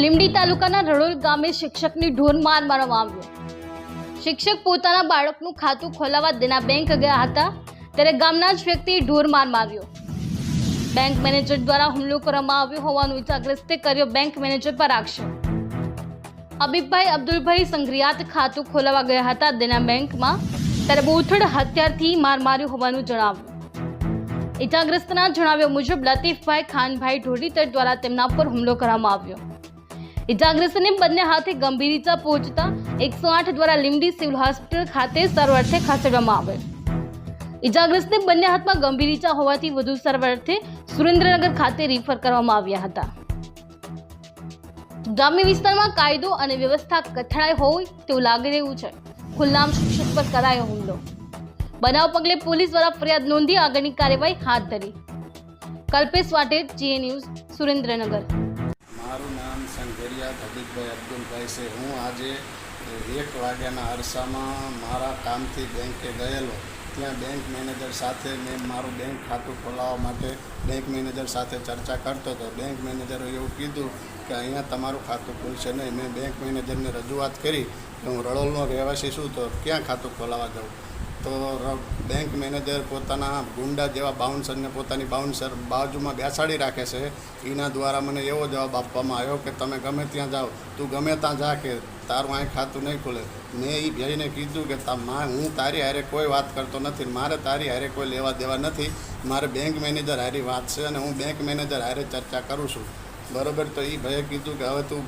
લીમડી તાલુકાના રડોલ ગામે શિક્ષકની ઢોર માર મારવામાં આવ્યો શિક્ષક પોતાના બાળકનું ખાતું ખોલાવવા દેના બેંક ગયા હતા, ત્યારે ગામના જ વ્યક્તિએ ઢોર માર માર્યો. બેંક મેનેજર દ્વારા હુમલો કરવામાં આવ્યો હોવાનું ઇજાગ્રસ્ત કર્યો બેંક મેનેજર પર આક્ષેપ. અબીબભાઈ અબ્દુલભાઈ સંઘરિયાત ખાતું ખોલાવવા ગયા હતા દેના બેંકમાં, ત્યારે બોથડ હત્યારથી માર માર્યો હોવાનું જણાવ્યું. ઇજાગ્રસ્તના જણાવ્યા મુજબ લતીફભાઈ ખાનભાઈ ઢોરીતર દ્વારા તેમના પર હુમલો કરવામાં આવ્યો. ઇજાગ્રસ્તને બંને હાથે ગંભીર ઈજા પહોંચતા એકસો આઠ દ્વારા લીમડી સિવિલ હોસ્પિટલ ખાતે સારવાર ખસેડવામાં આવે. ઇજાગ્રસ્તને બંને હાથમાં ગંભીર ઈજા હોવાથી વધુ સારવાર સુરેન્દ્રનગર ખાતે રિફર કરવામાં આવ્યા હતા. ગ્રામ્ય વિસ્તારમાં કાયદો અને વ્યવસ્થા કથળાય હોય તેવું લાગી રહ્યું છે. ખુલ્લામ શિક્ષક પર કરાયો હુમલો. બનાવ પગલે પોલીસ દ્વારા ફરિયાદ નોંધી આગળની કાર્યવાહી હાથ ધરી. કલ્પેશ વાટે જીએ ન્યૂઝ સુરેન્દ્રનગર. મારું સંઘેરિયા સંઘરિયા અબ્દુલભાઈ છે. હું આજે એક વાગ્યાના અરસામાં મારા કામથી બેંકે ગયેલો. ત્યાં બેંક મેનેજર સાથે મેં મારું બેંક ખાતું ખોલાવવા માટે બેંક મેનેજર સાથે ચર્ચા કરતો હતો. બેંક મેનેજરે એવું કીધું કે અહીંયા તમારું ખાતું ખુલશે નહીં. મેં બેંક મેનેજરને રજૂઆત કરી કે હું રડોલનો રહેવાસી છું તો ક્યાં ખાતું ખોલાવવા જાઉં? તો બેંક મેનેજર પોતાના ગુંડા જેવા બાઉન્સરને પોતાની બાઉન્સર બાજુમાં બેસાડી રાખે છે. એના દ્વારા મને એવો જવાબ આપવામાં આવ્યો કે, તમે ગમે ત્યાં જાઓ, તું ગમે ત્યાં જા કે, તારું અહીં ખાતું નહીં ખુલે. મેં એ ભાઈને કીધું કે મા, હું તારી હારે કોઈ વાત કરતો નથી, મારે તારી હારે કોઈ લેવા દેવા નથી, મારે બેંક મેનેજર હારી વાત છે અને હું બેંક મેનેજર હારે ચર્ચા કરું છું. બરોબર, તો એ ભાઈએ કીધું કે, હવે તું,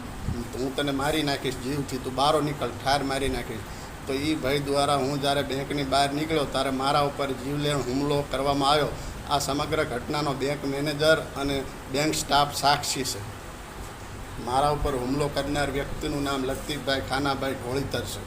હું તને મારી નાખીશ, જીવથી તું બારો નીકળ, ઠાર મારી નાખીશ. તો એ ભય દ્વારા હું જ્યારે બેંકની બહાર નીકળ્યો ત્યારે મારા ઉપર જીવલેણ હુમલો કરવામાં આવ્યો. આ સમગ્ર ઘટનાનો બેંક મેનેજર અને બેંક સ્ટાફ સાક્ષી છે. મારા ઉપર હુમલો કરનાર વ્યક્તિનું નામ લતીફભાઈ ખાનાભાઈ ઢોળીતર છે.